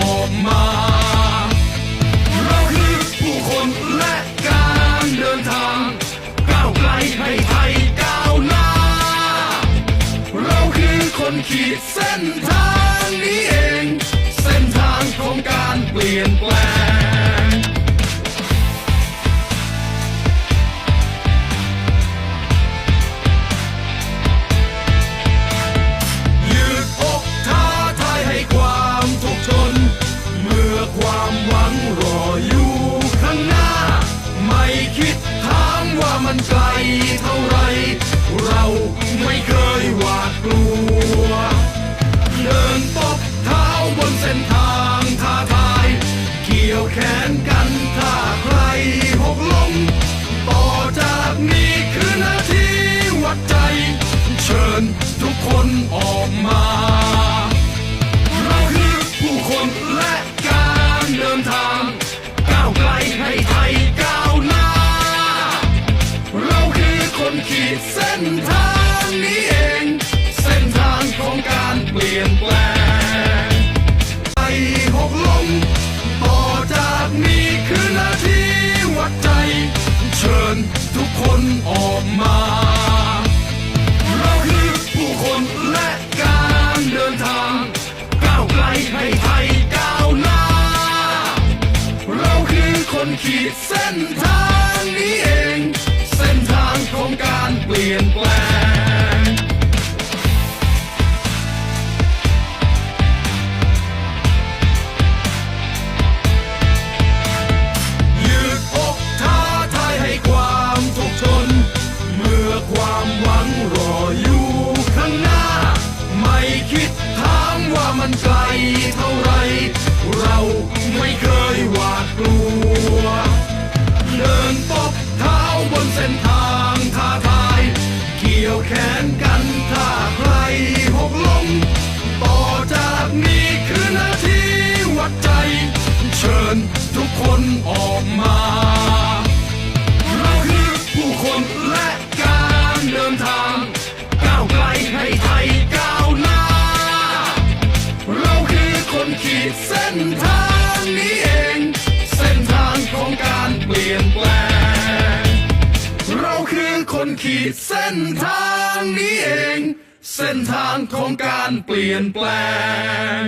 ออกมา เราคือผู้คนและการเดินทาง ก้าวไกลให้ไทยก้าวหน้า เราคือคนขีดเส้นทางนี้เอง เส้นทางของการเปลี่ยนแปลง แขนกันถ้าใครหกล้มต่อจากนี้คือนาทีวัดใจ เชิญทุกคนออกมา เราคือผู้คนและการเดินทาง ก้าวไกลให้ไทยก้าวหน้า เราคือคนขีดเส้นทางนี้เอง เส้นทางของการเปลี่ยนแปลง คือคนขีดเส้นทางนี้เอง เส้นทางของการเปลี่ยนแปลง ยืดอกท้าทายให้ความทุกข์ทน เมื่อความหวังรออยู่ข้างหน้า ไม่คิดถามว่ามันไกล ออกมา เราคือผู้คนและการเดินทาง ก้าวไกลให้ไทยก้าวหน้า เราคือคนขีดเส้นทางนี้เอง เส้นทางของการเปลี่ยนแปลง เราคือคนขีดเส้นทางนี้เอง เส้นทางของการเปลี่ยนแปลง